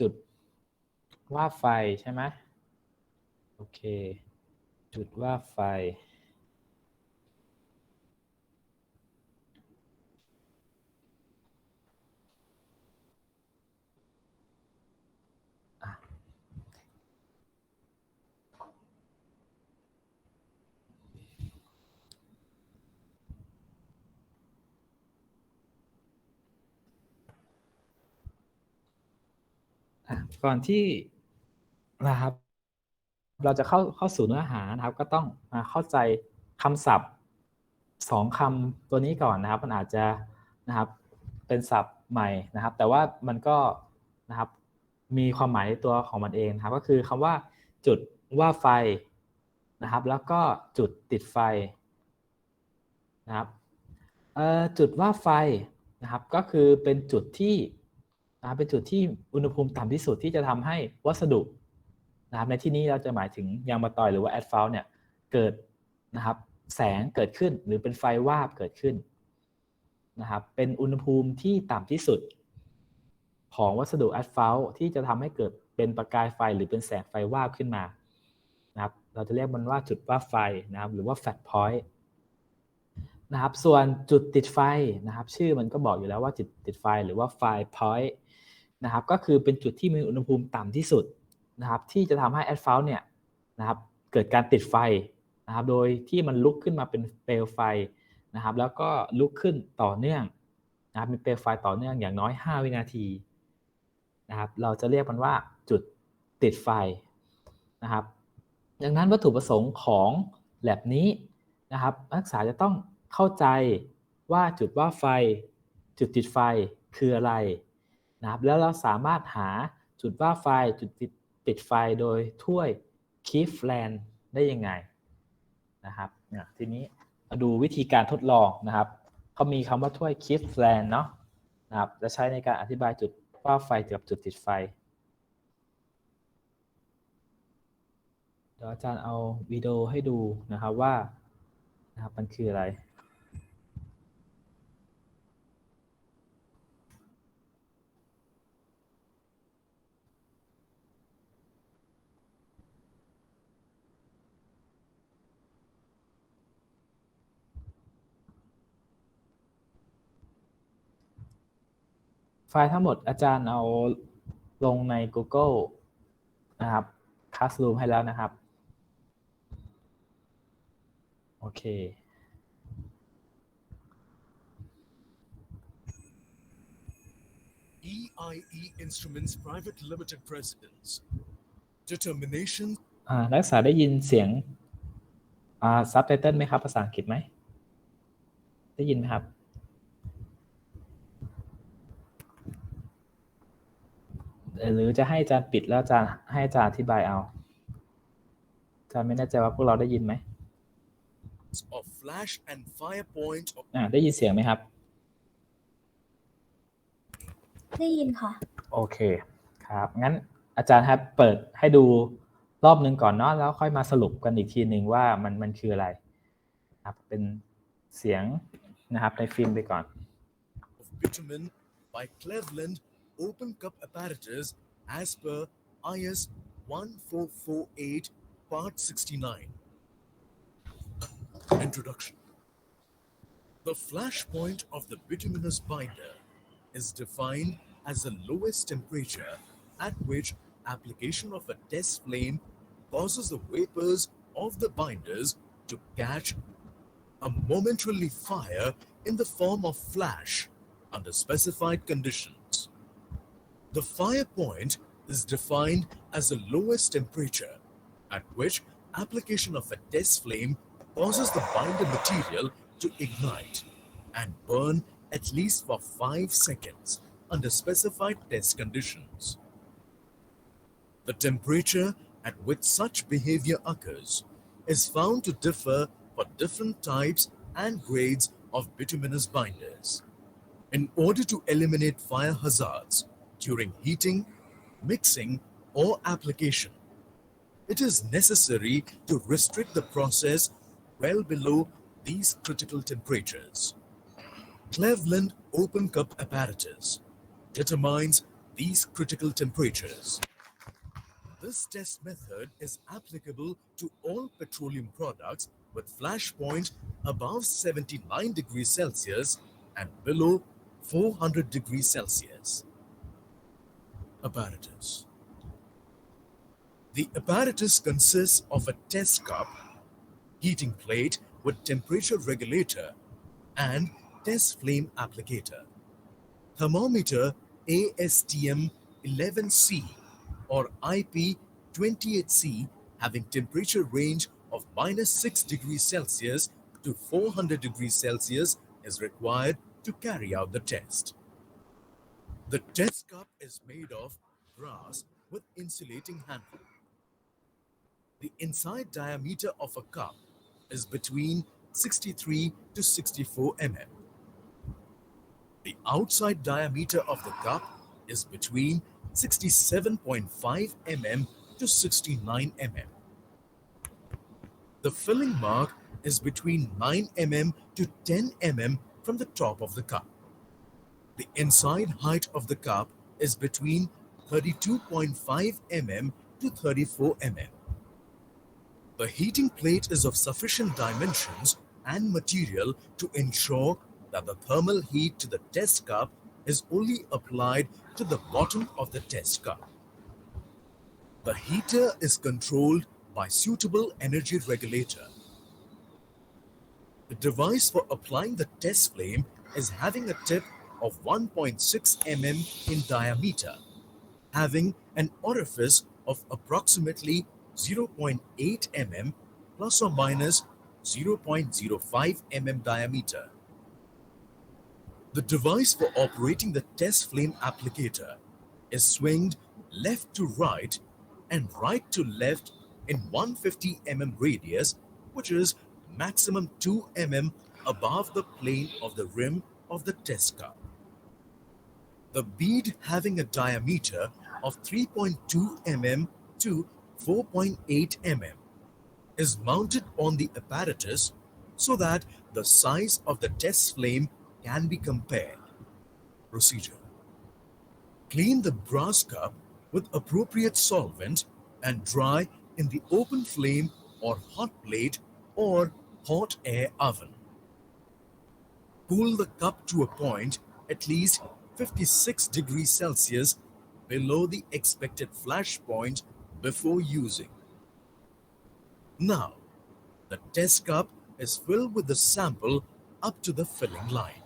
จุดว่าไฟใช่ไหมโอเค จุดว่าไฟ อะ ก่อนที่นะครับ เราจะเข้าเข้าสู่เนื้อหานะครับ ก็ต้องมาเข้าใจคำศัพท์สองคำตัวนี้ก่อนนะครับ มันอาจจะนะครับเป็นศัพท์ใหม่นะครับ แต่ว่ามันก็นะครับมีความหมายในตัวของมันเองนะครับ ก็คือคำว่าจุดว่าไฟนะครับ แล้วก็จุดติดไฟนะครับเออจุดว่าไฟนะครับ ก็คือเป็นจุดที่ นะเป็นจุดที่อุณหภูมิต่ำที่สุดที่จะทำให้วัสดุนะครับในที่นี้เราจะหมายถึงยางมะตอยหรือว่าแอดฟาวเนี่ยเกิดนะครับแสงเกิดขึ้นหรือเป็นไฟวาบเกิดขึ้นนะครับเป็นอุณหภูมิที่ต่ำที่สุด ของวัสดุแอดฟาวที่จะทำให้เกิดเป็นประกายไฟหรือเป็นแสงไฟวาบขึ้นมานะครับเราจะเรียกมันว่าจุดว่าไฟนะครับหรือว่าแฟลชพอยต์นะครับส่วนจุดติดไฟนะครับชื่อมันก็บอกอยู่แล้วว่าจุดติดไฟหรือว่าไฟพอยต์ นะครับก็คือเป็นจุดที่มีอุณหภูมิต่ำที่สุดนะครับที่จะทำให้แอดฟาวเนี่ยนะครับเกิดการติดไฟนะครับโดยที่มันลุกขึ้นมาเป็นเปลวไฟนะครับแล้วก็ลุกขึ้นต่อเนื่องนะครับมีเปลวไฟต่อเนื่องอย่างน้อย 5 วินาทีนะครับเราจะเรียกมันว่าจุดติดไฟนะครับดังนั้นวัตถุประสงค์ของแ a บนี้นะครับนักศึกษาจะต้องเข้าใจว่าจุดว่าไฟ จุดติดไฟคืออะไร นะครับแล้วเราสามารถหาจุดว่าไฟจุดติดไฟโดยถ้วยคีฟแลนได้ยังไงนะครับทีนี้มาดูวิธีการทดลองนะครับเขามีคำว่าถ้วยคีฟแลนเนาะนะครับจะใช้ในการอธิบายจุดว่าไฟกับจุดติดไฟเดี๋ยวอาจารย์เอาวิดีโอให้ดูนะครับว่านะครับมันคืออะไร ไฟล์ทั้งหมดอาจารย์เอาลงใน Google นะครับ Classroom ให้แล้วนะครับ โอเค EIE Instruments Private Limited Presidents. Determination อ่านักศึกษาได้ยินเสียงอ่าซับไตเติลไหมครับ ภาษาอังกฤษไหม ได้ยินไหมครับ หรือจะให้อาจารย์ปิดแล้วอาจารย์ให้อาจารย์อธิบายเอาอาจารย์ไม่แน่ใจว่าพวกเราได้ยินไหม of flash and fire point of อ่าได้ยินเสียงไหมครับ ได้ยินค่ะ โอเคครับ งั้นอาจารย์ครับเปิดให้ดูรอบหนึ่งก่อนเนาะแล้วค่อยมาสรุปกันอีกทีหนึ่งว่ามันมันคืออะไรครับเป็นเสียงนะครับในฟิล์มไปก่อน of bitumen by Cleveland Open Cup Apparatus as per IS 1448 Part 69. Introduction The flash point of the bituminous binder is defined as the lowest temperature at which application of a test flame causes the vapors of the binders to catch a momentarily fire in the form of flash under specified conditions. The fire point is defined as the lowest temperature at which application of a test flame causes the binder material to ignite and burn at least for 5 seconds under specified test conditions. The temperature at which such behavior occurs is found to differ for different types and grades of bituminous binders. In order to eliminate fire hazards during heating, mixing, or application, it is necessary to restrict the process well below these critical temperatures. Cleveland Open Cup apparatus determines these critical temperatures. This test method is applicable to all petroleum products with flash point above 79 degrees Celsius and below 400 degrees Celsius. Apparatus The apparatus consists of a test cup, heating plate with temperature regulator, and test flame applicator. Thermometer ASTM 11C or IP 28C having temperature range of minus 6 degrees Celsius to 400 degrees Celsius is required to carry out the test. The test cup is made of brass with insulating handle. The inside diameter of a cup is between 63 to 64 mm. The outside diameter of the cup is between 67.5 mm to 69 mm. The filling mark is between 9 mm to 10 mm from the top of the cup. The inside height of the cup is between 32.5 mm to 34 mm. The heating plate is of sufficient dimensions and material to ensure that the thermal heat to the test cup is only applied to the bottom of the test cup. The heater is controlled by suitable energy regulator. The device for applying the test flame is having a tip of 1.6 mm in diameter, having an orifice of approximately 0.8 mm plus or minus 0.05 mm diameter. The device for operating the test flame applicator is swinged left to right and right to left in 150 mm radius, which is maximum 2 mm above the plane of the rim of the test cup. The bead having a diameter of 3.2 mm to 4.8 mm is mounted on the apparatus so that the size of the test flame can be compared. Procedure Clean the brass cup with appropriate solvent and dry in the open flame or hot plate or hot air oven. Cool the cup to a point at least 56 degrees Celsius below the expected flash point before using. Now, the test cup is filled with the sample up to the filling line.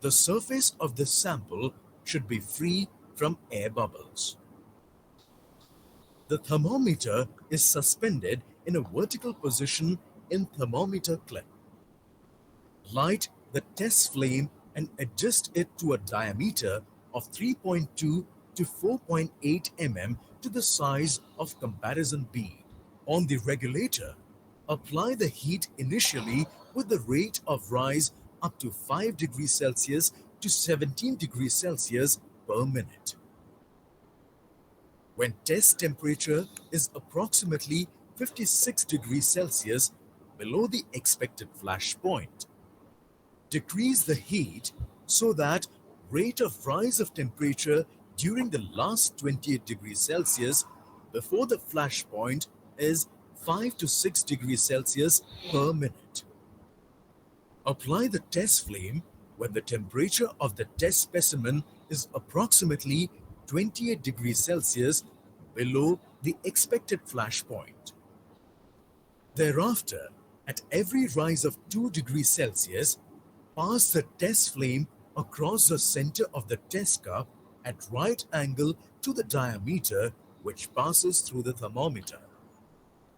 The surface of the sample should be free from air bubbles. The thermometer is suspended in a vertical position in thermometer clip. Light the test flame and adjust it to a diameter of 3.2 to 4.8 mm to the size of comparison bead. On the regulator, apply the heat initially with the rate of rise up to 5 degrees Celsius to 17 degrees Celsius per minute. When test temperature is approximately 56 degrees Celsius below the expected flash point, decrease the heat so that rate of rise of temperature during the last 28 degrees Celsius before the flash point is 5 to 6 degrees Celsius per minute. Apply the test flame when the temperature of the test specimen is approximately 28 degrees Celsius below the expected flash point. Thereafter, at every rise of 2 degrees Celsius, pass the test flame across the center of the test cup at right angle to the diameter which passes through the thermometer.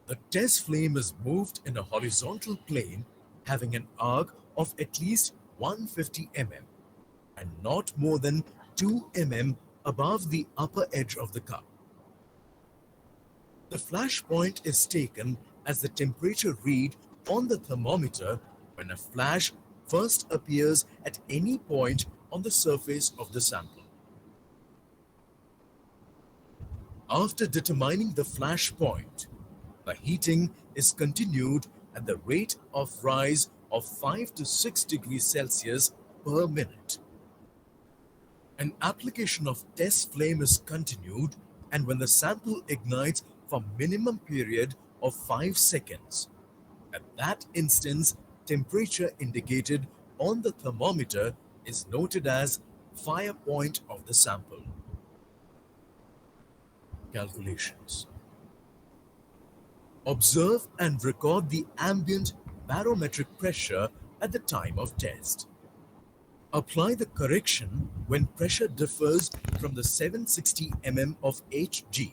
The test flame is moved in a horizontal plane having an arc of at least 150 mm and not more than 2 mm above the upper edge of the cup. The flash point is taken as the temperature read on the thermometer when a flash first appears at any point on the surface of the sample. After determining the flash point, the heating is continued at the rate of rise of 5 to 6 degrees Celsius per minute. An application of test flame is continued and when the sample ignites for minimum period of 5 seconds. At that instance, temperature indicated on the thermometer is noted as fire point of the sample. Calculations. Observe and record the ambient barometric pressure at the time of test. Apply the correction when pressure differs from the 760 mm of Hg.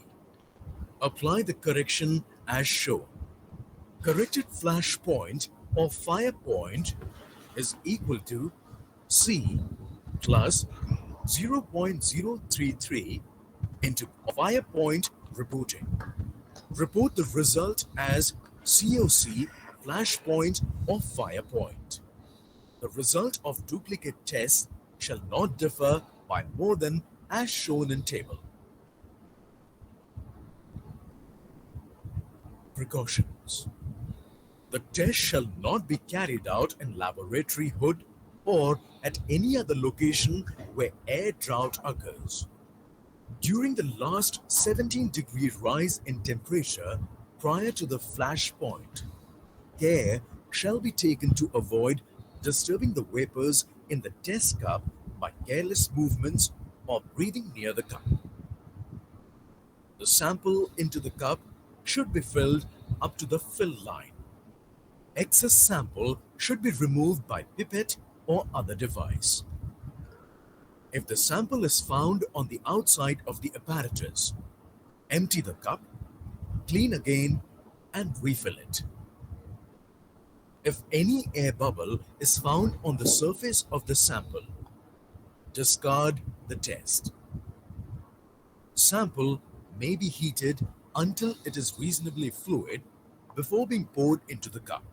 Apply the correction as shown. Corrected flash point or fire point is equal to C plus 0.033 into fire point reporting. Report the result as COC flash point or fire point. The result of duplicate tests shall not differ by more than as shown in table. Precautions. The test shall not be carried out in laboratory hood or at any other location where air drought occurs. During the last 17 degree rise in temperature prior to the flash point, care shall be taken to avoid disturbing the vapors in the test cup by careless movements or breathing near the cup. The sample into the cup should be filled up to the fill line. Excess sample should be removed by pipette or other device. If the sample is found on the outside of the apparatus, empty the cup, clean again, and refill it. If any air bubble is found on the surface of the sample, discard the test. Sample may be heated until it is reasonably fluid before being poured into the cup.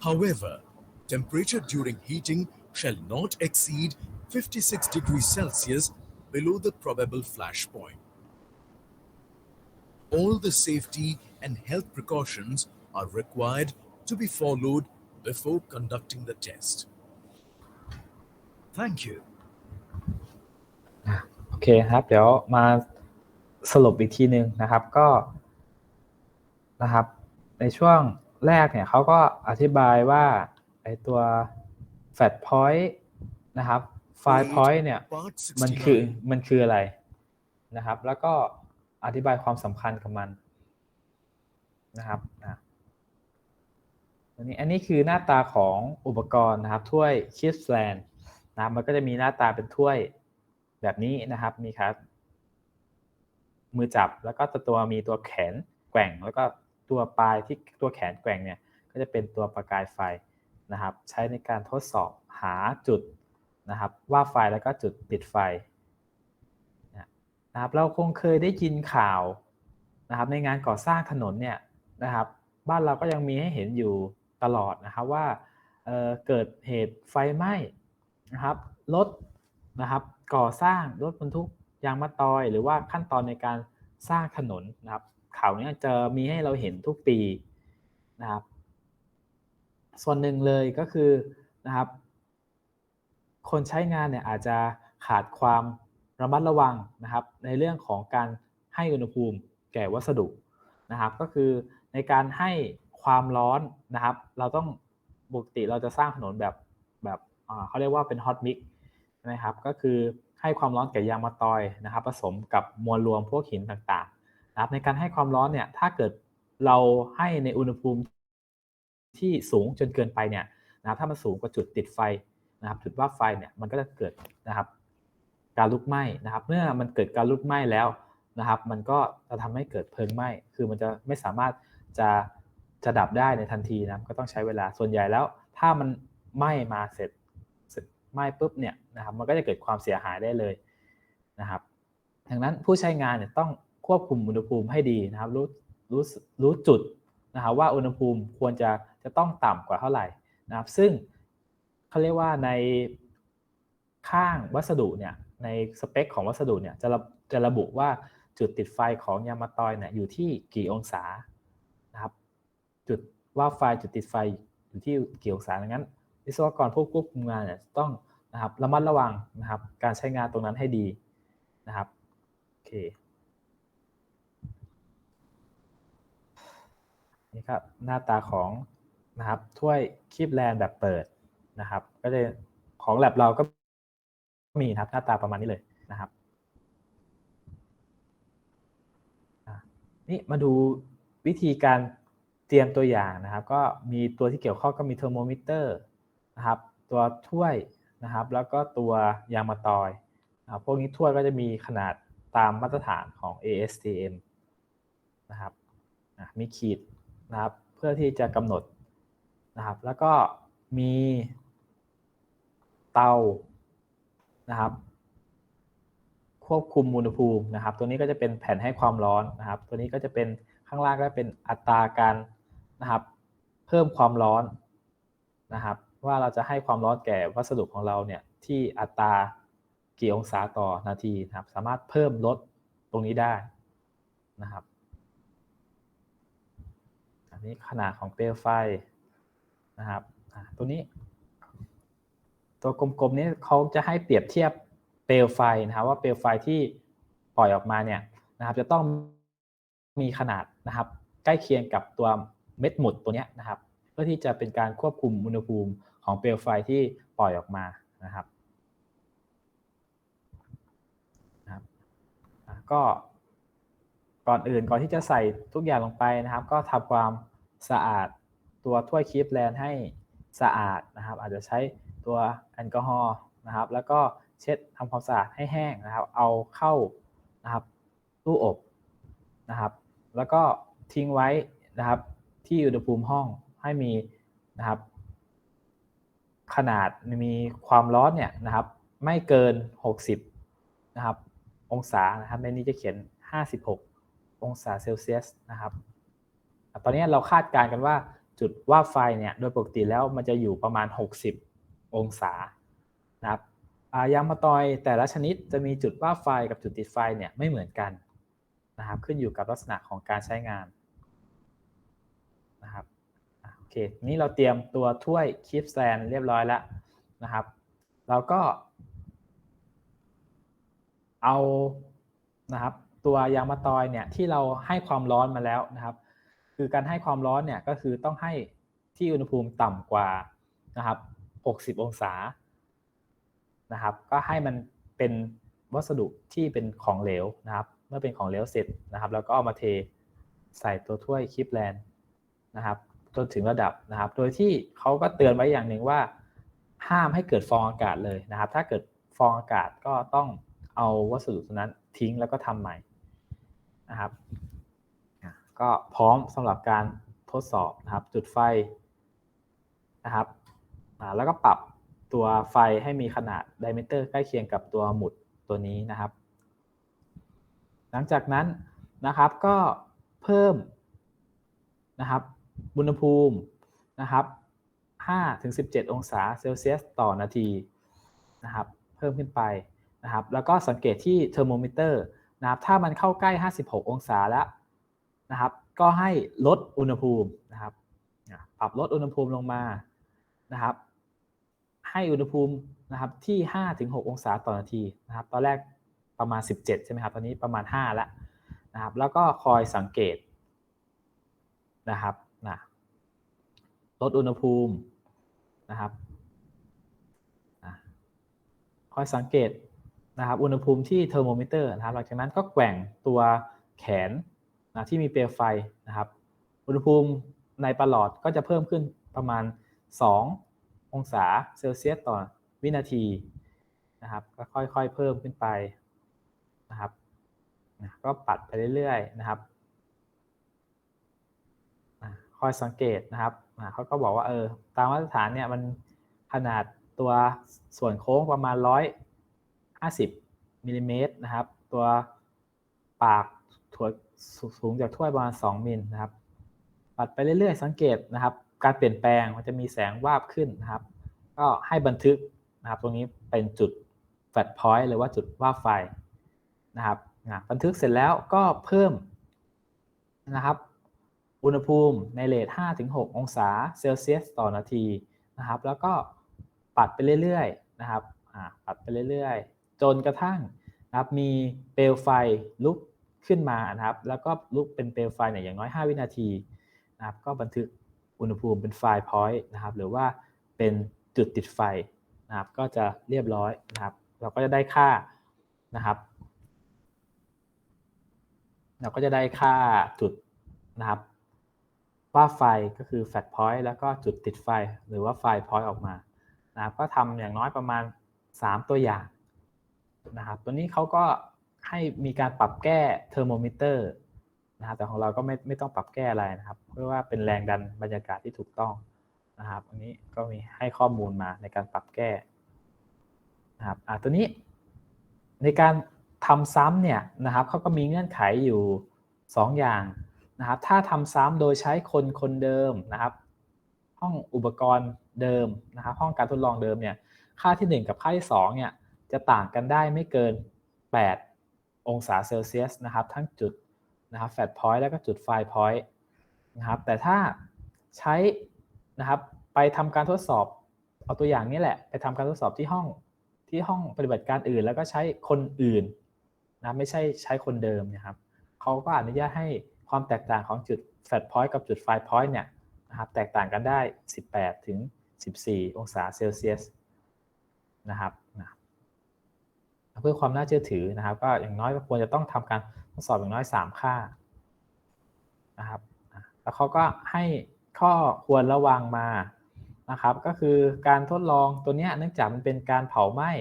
However, temperature during heating shall not exceed 56 degrees Celsius below the probable flash point. All the safety and health precautions are required to be followed before conducting the test. Thank you. โอเคครับ เดี๋ยวมาสรุปอีกทีหนึ่งนะครับก็นะครับ ในช่วง แรกเนี่ยเขาก็อธิบายว่าไอตัว fat point นะครับ file point เนี่ย Part มันคือ 69. มันคืออะไรนะครับ แล้วก็อธิบายความสำคัญกับมันนะครับอะอันนี้อันนี้คือหน้าตาของอุปกรณ์นะครับถ้วยคิสแลนนะครับมันก็จะมีหน้าตาเป็นถ้วยแบบนี้นะครับ มีครับมือจับแล้วก็ตัวมีตัวแขนแกว่งแล้วก็ ตัวปลายที่ตัวแขนแกว่งเนี่ยก็จะเป็นตัวประกายไฟนะครับ ใช้ในการทดสอบหาจุดนะครับว่าไฟแล้วก็จุดติดไฟนะครับเราคงเคยได้ยินข่าวนะครับในงานก่อสร้างถนนเนี่ยนะครับ บ้านเราก็ยังมีให้เห็นอยู่ตลอดนะครับว่าเเกิดเหตุไฟไหม้นะครับรถนะครับก่อสร้างรถบรรทุกยางมะตอย หรือว่าขั้นตอนในการสร้างถนนนะครับ ข่าวนี้จะมีให้เราเห็นทุกปีนะครับ ส่วนหนึ่งเลยก็คือนะครับ คนใช้งานเนี่ยอาจจะขาดความระมัดระวังนะครับ ในเรื่องของการให้อุณหภูมิแก่วัสดุนะครับ ก็คือในการให้ความร้อนนะครับ เราต้องปกติเราจะสร้างถนนแบบแบบเขาเรียกว่าเป็นฮอตมิกนะครับ ก็คือให้ความร้อนแก่ยางมะตอยนะครับ ผสมกับมวลรวมพวกหินต่างๆ นะครับในการให้ความร้อนเนี่ยถ้าเกิดเราให้ในอุณหภูมิที่สูงจนเกินไปเนี่ยนะครับถ้ามันสูงกว่าจุดติดไฟนะครับจุดว่าไฟเนี่ยมันก็จะเกิดนะครับ การลุกไหม้นะครับ เมื่อมันเกิดการลุกไหม้แล้วนะครับ มันก็จะทำให้เกิดเพลิงไหม้คือมันจะไม่สามารถจะจะดับได้ในทันทีนะครับก็ต้องใช้เวลาส่วนใหญ่แล้ว ถ้ามันไหม้มาเสร็จเสร็จไหม้ปุ๊บเนี่ยนะครับ มันก็จะเกิดความเสียหายได้เลยนะครับดังนั้นผู้ใช้งานเนี่ยต้อง ควบคุมอุณหภูมิให้ดีนะครับ รู้รู้รู้จุดนะครับว่าอุณหภูมิควรจะจะต้องต่ำกว่าเท่าไหร่นะครับ ซึ่งเขาเรียกว่าในข้างวัสดุเนี่ยในสเปคของวัสดุเนี่ยจะระจะระบุว่าจุดติดไฟของยามะตอยเนี่ยอยู่ที่กี่องศานะครับจุดว่าไฟจุดติดไฟอยู่ที่กี่องศาดังนั้น วิศวกรผู้ควบคุมงานเนี่ยต้องนะครับระมัดระวังนะครับการใช้งานตรงนั้นให้ดีนะครับโอเค นี่ครับหน้าตาของนะครับถ้วยคีบแลนแบบเปิดนะครับ ก็จะของแลบเราก็มีนะครับหน้าตาประมาณนี้เลยนะครับนี่มาดูวิธีการเตรียมตัวอย่างนะครับ ก็มีตัวที่เกี่ยวข้องก็มีเทอร์โมมิเตอร์นะครับ ตัวถ้วยนะครับ แล้วก็ตัวยางมะตอยนะพวกนี้ถ้วยก็จะมีขนาดตามมาตรฐานของ ASTM นะครับอะมีขีด นะครับเพื่อที่จะกำหนดนะครับแล้วก็มีเตานะครับควบคุมอุณหภูมินะครับ ตัวนี้ก็จะเป็นแผ่นให้ความร้อนนะครับ ตัวนี้ก็จะเป็นข้างล่างก็เป็นอัตราการนะครับเพิ่มความร้อนนะครับ ว่าเราจะให้ความร้อนแก่วัสดุของเราเนี่ยที่อัตรากี่องศาต่อนาทีนะครับ สามารถเพิ่มลดตรงนี้ได้นะครับ นี้ขนาดของเปลวไฟนะครับตัวนี้ ตัวกลมๆนี้เขาจะให้เปรียบเทียบเปลวไฟนะครับว่าเปลวไฟที่ปล่อยออกมาเนี่ยนะครับ จะต้องมีขนาดนะครับ ใกล้เคียงกับตัวเม็ดหมุดตัวนี้นะครับ เพื่อที่จะเป็นการควบคุมอุณหภูมิของเปลวไฟที่ปล่อยออกมานะครับนะครับก็ก่อนอื่นก่อนที่จะใส่ทุกอย่างลงไปนะครับ ก็ทำความ สะอาด ตัวถ้วยคีบแลนให้สะอาดนะครับ อาจจะใช้ตัวแอลกอฮอล์นะครับ แล้วก็เช็ดทำความสะอาดให้แห้งนะครับ เอาเข้านะครับตู้อบนะครับ แล้วก็ทิ้งไว้นะครับ ที่อุณหภูมิห้องให้มีนะครับ ขนาดมีความร้อนเนี่ยนะครับ ไม่เกิน 60 นะครับ องศานะครับในนี้จะเขียน 56 องศาเซลเซียสนะครับ ตอนนี้เราคาดการณ์กันว่าจุดว่าไฟเนี่ยโดยปกติแล้วมันจะอยู่ประมาณ 60 องศานะครับยางมะตอยแต่ละชนิดจะมีจุดว่าไฟกับจุดติดไฟเนี่ยไม่เหมือนกันนะครับขึ้นอยู่กับลักษณะของการใช้งานนะครับโอเคนี่เราเตรียมตัวถ้วยคีฟแซนเรียบร้อยแล้วนะครับ เราก็ เอานะครับตัวยางมะตอยเนี่ยที่เราให้ความร้อนมาแล้วนะครับ คือการให้ความร้อนเนี่ยก็คือต้องให้ที่อุณหภูมิต่ำกว่านะครับ 60 องศานะครับ ก็ให้มันเป็นวัสดุที่เป็นของเหลวนะครับ เมื่อเป็นของเหลวเสร็จนะครับ แล้วก็เอามาเทใส่ตัวถ้วยคลิปแลนนะครับจนถึงระดับนะครับ โดยที่เขาก็เตือนไว้อย่างหนึ่งว่า ห้ามให้เกิดฟองอากาศเลยนะครับ ถ้าเกิดฟองอากาศก็ต้องเอาวัสดุนั้นทิ้งแล้วก็ทำใหม่นะครับ ก็พร้อมสำหรับการทดสอบนะครับ จุดไฟนะครับแล้วก็ปรับตัวไฟให้มีขนาดไดเมเตอร์ใกล้เคียงกับตัวหมุดตัวนี้นะครับ หลังจากนั้นนะครับก็เพิ่มนะครับอุณหภูมินะครับ5ถึง17 องศาเซลเซียสต่อนาทีนะครับ เพิ่มขึ้นไปนะครับ แล้วก็สังเกตที่เทอร์โมมิเตอร์นะครับ ถ้ามันเข้าใกล้ 56 องศาแล้ว นะครับ ก็ให้ลดอุณหภูมินะครับปรับลดอุณหภูมิลงมานะครับ ให้อุณหภูมินะครับที่5ถึง6องศาต่อนาทีนะครับ ตอนแรกประมาณ 17 ใช่ไหมครับ ตอนนี้ประมาณ 5 แล้วนะครับ แล้วก็คอยสังเกตนะครับนะลดอุณหภูมินะครับอะคอยสังเกตนะครับ อุณหภูมิที่เทอร์โมมิเตอร์นะครับ หลังจากนั้นก็แกว่งตัวแขน นะที่มีเปลวไฟนะครับ อุณหภูมิในประหลอดก็จะเพิ่มขึ้นประมาณ 2 องศาเซลเซียสต่อวินาทีนะครับก็ค่อยๆเพิ่มขึ้นไปนะครับนะก็ปัดไปเรื่อยๆนะครับอะคอยสังเกตนะครับอะเขาก็บอกว่าเออตามมาตรฐานเนี่ยมันขนาดตัวส่วนโค้งประมาณ 150มิลลิเมตรนะครับ ตัวปากถั่ว สูงจากถ้วยประมาณ 2 มิลนะครับ ปัดไปเรื่อยๆ สังเกตนะครับ การเปลี่ยนแปลงมันจะมีแสงวาบขึ้นนะครับ ก็ให้บันทึกนะครับ ตรงนี้เป็นจุดแฟลชพอยต์หรือว่าจุดวาบไฟนะครับบันทึกเสร็จแล้วก็เพิ่มนะครับ อุณหภูมิในเรท5-6 องศาเซลเซียสต่อนาทีนะครับ แล้วก็ปัดไปเรื่อยๆนะครับปัดไปเรื่อยๆ จนกระทั่งนะครับมีเปลวไฟลุก ขึ้นมานะครับ แล้วก็ลุกเป็นเปลวไฟเนี่ยอย่างน้อย 5 วินาทีนะครับ ก็บันทึกอุณหภูมิเป็นไฟล์พอยต์นะครับ หรือว่าเป็นจุดติดไฟนะครับ ก็จะเรียบร้อยนะครับ เราก็จะได้ค่านะครับ เราก็จะได้ค่าจุดนะครับ ว่าไฟก็คือ flat point แล้วก็จุดติดไฟหรือว่าไฟ point ออกมานะครับ ก็ทำอย่างน้อยประมาณ 3 ตัวอย่างนะครับ ตัวนี้เขาก็ ให้มีการปรับแก้เทอร์โมมิเตอร์นะครับแต่ของเราก็ไม่ไม่ต้องปรับแก้อะไรนะครับ เพราะว่าเป็นแรงดันบรรยากาศที่ถูกต้องนะครับอันนี้ก็มีให้ข้อมูลมาในการปรับแก้นะครับอ่าตัวนี้ในการทำซ้ำเนี่ยนะครับเขาก็มีเงื่อนไขอยู่ 2 อย่างนะครับ ถ้าทำซ้ำโดยใช้คนคนเดิมนะครับ ห้องอุปกรณ์เดิมนะครับ ห้องการทดลองเดิมเนี่ยค่าที่ 1 กับค่าที่2เนี่ยจะต่างกันได้ไม่เกิน 8 องศาเซลเซียสนะครับ ทั้งจุดนะครับแฟลตพอยต์แล้วก็จุดไฟพอยต์นะครับ แต่ถ้าใช้นะครับไปทำการทดสอบเอาตัวอย่างนี้แหละ ไปทำการทดสอบที่ห้องที่ห้องปฏิบัติการอื่น แล้วก็ใช้คนอื่นนะไม่ใช่ใช้คนเดิมนะครับเขาก็อนุญาตให้ความแตกต่างของจุดแฟลตพอยต์กับจุดไฟพอยต์เนี่ยนะครับแตกต่างกันได้ 18 ถึง 14 องศาเซลเซียสนะครับนะ เพื่อความน่าเชื่อถือนะครับ ก็อย่างน้อยก็ควรจะต้องทำการทดสอบอย่างน้อย 3 ค่านะครับแล้วเขาก็ให้ข้อควรระวังมานะครับ ก็คือการทดลองตัวนี้เนื่องจากมันเป็นการเผาไหม้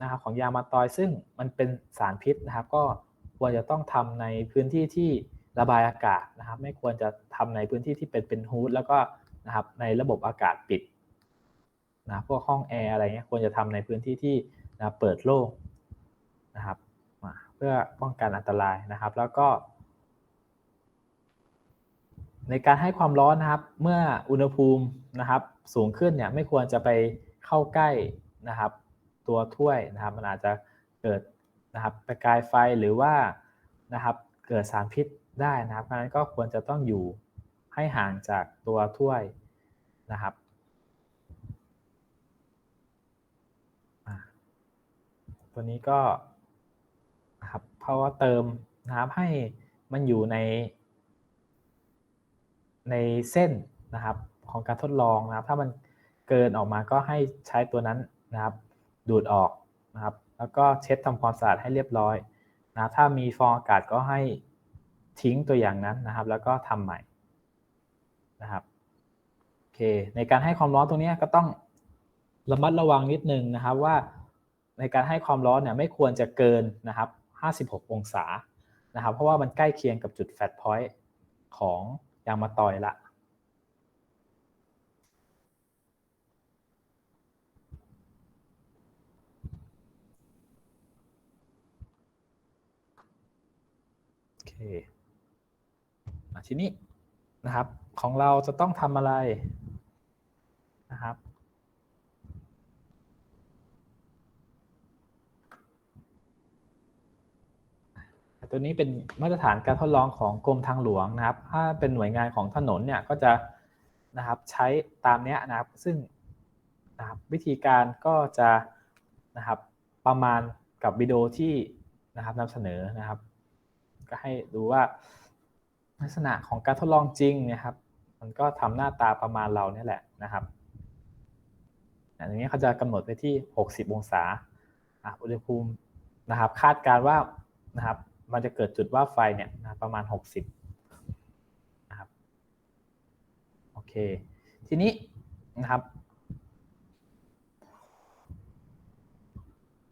นะครับของยามาตอยซึ่งมันเป็นสารพิษนะครับ ก็ควรจะต้องทำในพื้นที่ที่ระบายอากาศนะครับ ไม่ควรจะทำในพื้นที่ที่เป็นเป็นฮูดแล้วก็นะครับในระบบอากาศปิดนะพวกห้องแอร์อะไรเงี้ยควรจะทำในพื้นที่ที่ นะเปิดโล่งนะครับเพื่อป้องกันอันตรายนะครับ แล้วก็ ในการให้ความร้อนนะครับ เมื่ออุณหภูมินะครับ สูงขึ้นเนี่ยไม่ควรจะไปเข้าใกล้นะครับ ตัวถ้วยนะครับ มันอาจจะเกิดนะครับประกายไฟหรือว่านะครับ เกิดสารพิษได้นะครับเพราะนั้นก็ควรจะต้องอยู่ให้ห่างจากตัวถ้วยนะครับ ตัวนี้ก็นะครับเพราะว่าเติมนะครับให้มันอยู่ใน ในเส้นนะครับของการทดลองนะครับ ถ้ามันเกินออกมาก็ให้ใช้ตัวนั้นนะครับ ดูดออกนะครับ แล้วก็เช็ดทำความสะอาดให้เรียบร้อยนะถ้ามีฟองอากาศก็ให้ทิ้งตัวอย่างนั้นนะครับ แล้วก็ทำใหม่นะครับโอเคในการให้ความร้อนตรงนี้ก็ต้องระมัดระวังนิดนึงนะครับว่า ในการให้ความร้อนเนี่ยไม่ควรจะเกินนะครับ 56 องศานะครับ เพราะว่ามันใกล้เคียงกับจุดแฟตพอยต์ของยางมาตอยละโอเคทีนี้นะครับของเราจะต้องทำอะไรนะครับ ตัวนี้เป็นมาตรฐานการทดลองของกรมทางหลวงนะครับ ถ้าเป็นหน่วยงานของถนนเนี่ยก็จะนะครับใช้ตามนี้นะครับ ซึ่งนะครับวิธีการก็จะนะครับประมาณกับวิดีโอที่นะครับนำเสนอนะครับ ก็ให้ดูว่าลักษณะของการทดลองจริงนี่ยครับ มันก็ทำหน้าตาประมาณเราเนี่ยแหละนะครับอันนี้เขาจะกำหนดไปที่ 60 องศาอุณหภูมินะครับ คาดการว่านะครับ มันจะเกิดจุดว่าไฟเนี่ยนะประมาณ 60นะครับโอเคทีนี้นะครับ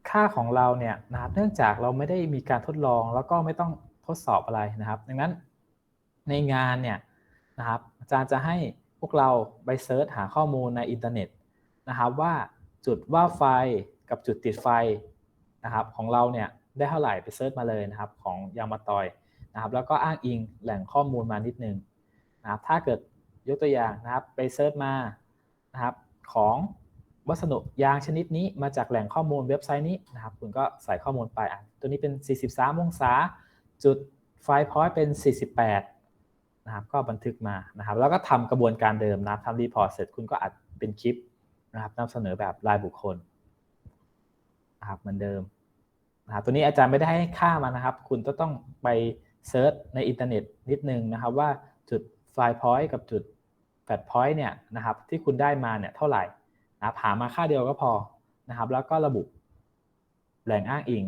ค่าของเราเนี่ยนะครับเนื่องจากเราไม่ได้มีการทดลองแล้วก็ไม่ต้องทดสอบอะไรนะครับ ดังนั้นในงานเนี่ยนะครับอาจารย์จะให้พวกเราไปเซิร์ชหาข้อมูลในอินเทอร์เน็ตนะครับว่าจุดว่าไฟกับจุดติดไฟนะครับของเราเนี่ย ได้เท่าไหร่ไปเซิร์ชมาเลยนะครับของยางมาตอยนะครับแล้วก็อ้างอิงแหล่งข้อมูลมานิดนึงนะครับถ้าเกิดยกตัวอย่างนะครับไปเซิร์ชมานะครับของวัสดุยางชนิดนี้มาจากแหล่งข้อมูลเว็บไซต์นี้นะครับคุณก็ใส่ข้อมูลไปอะตัวนี้เป็น 43 องศาจุดไฟพอยต์เป็น 48นะครับก็บันทึกมานะครับแล้วก็ทำกระบวนการเดิมนะครับทำรีพอร์ตเสร็จคุณก็อัดเป็นคลิปนะครับนำเสนอแบบรายบุคคลนะครับเหมือนเดิม นะตัวนี้อาจารย์ไม่ได้ให้ค่ามันะครับ คุณก็ต้องไปเซิร์ชในอินเทอร์เน็ตนิดนึงนะครับ ว่าจุดไฟล์พอยต์กับจุดแฟดพอยต์เนี่ยนะครับที่คุณได้มาเนี่ยเท่าไหร่นะรหามาค่าเดียวก็พอนะครับ แล้วก็ระบุแหล่งอ้างอิง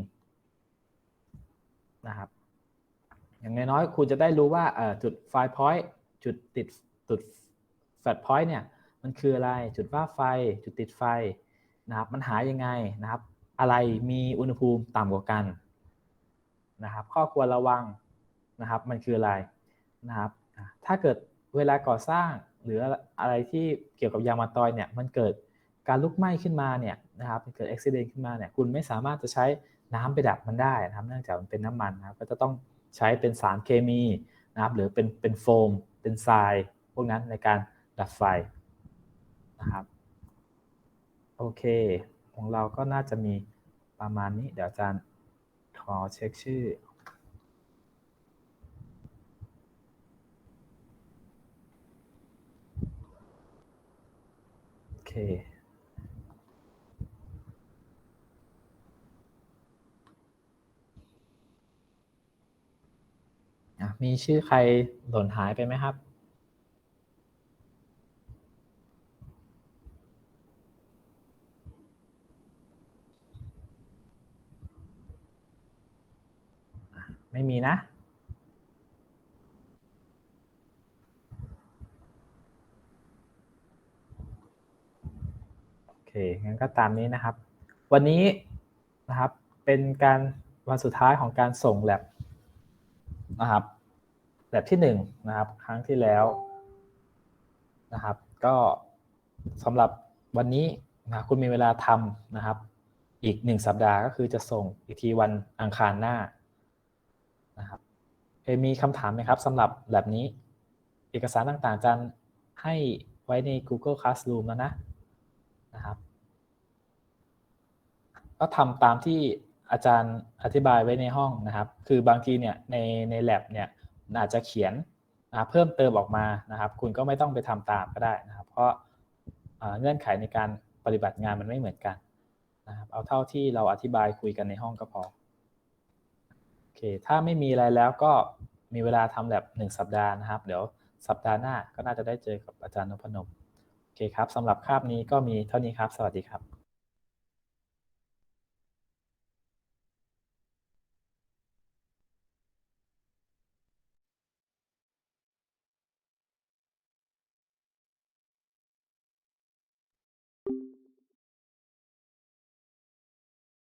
นะครับอย่างน้อยๆคุณจะได้รู้ว่าจุดไฟล์พอยต์จุดติดจุดแฟลชพอยต์เนี่ยมันคืออะไรจุดว่าไฟจุดติดไฟนะครับมันหายังไงนะครับ อะไรมีอุณหภูมิต่ำกว่ากันนะครับ ข้อควรระวังนะครับ มันคืออะไรนะครับ ถ้าเกิดเวลาก่อสร้างหรืออะไรที่เกี่ยวกับยางมะตอยเนี่ยมันเกิดการลุกไหม้ขึ้นมาเนี่ยนะครับเกิดอุบิเหตุขึ้นมาเนี่ยคุณไม่สามารถจะใช้น้ำไปดับมันได้นะครับ เนื่องจากมันเป็นน้ำมันนะครับก็จะต้องใช้เป็นสารเคมีนะครับ หรือเป็นเป็นโฟม เป็นทราย พวกนั้นในการดับไฟนะครับโอเค ของเราก็น่าจะมีประมาณนี้ เดี๋ยวอาจารย์ขอเช็คชื่อ โอเค มีชื่อใครหล่นหายไปไหมครับ อะ ไม่มีนะ โอเค งั้นก็ตามนี้นะครับ วันนี้นะครับ เป็นการวันสุดท้ายของการส่งแลบนะครับแลบที่หนึ่งนะครับครั้งที่แล้วนะครับ ก็สำหรับวันนี้นะคุณมีเวลาทำนะครับ อีกหนึ่งสัปดาห์ก็คือจะส่งอีกทีวันอังคารหน้า นะครับเอมีคำถามไหมครับสำหรับแลบนี้ เอกสารต่างๆอาจารย์ให้ไว้ใน Google Classroom แล้วนะนะครับก็ทำตามที่อาจารย์อธิบายไว้ในห้องนะครับ คือบางทีเนี่ยในใน lab เนี่ยอาจจะเขียนนะเพิ่มเติมออกมานะครับ คุณก็ไม่ต้องไปทำตามก็ได้นะครับ เพราะเงื่อนไขในการปฏิบัติงานมันไม่เหมือนกันนะครับ เอาเท่าที่เราอธิบายคุยกันในห้องก็พอ เค ถ้าไม่มีอะไรแล้วก็มีเวลาทำแลบหนึ่งสัปดาห์นะครับ เดี๋ยวสัปดาห์หน้าก็น่าจะได้เจอกับอาจารย์นพนม โอเคครับสำหรับคาบนี้ก็มีเท่านี้ครับ สวัสดีครับ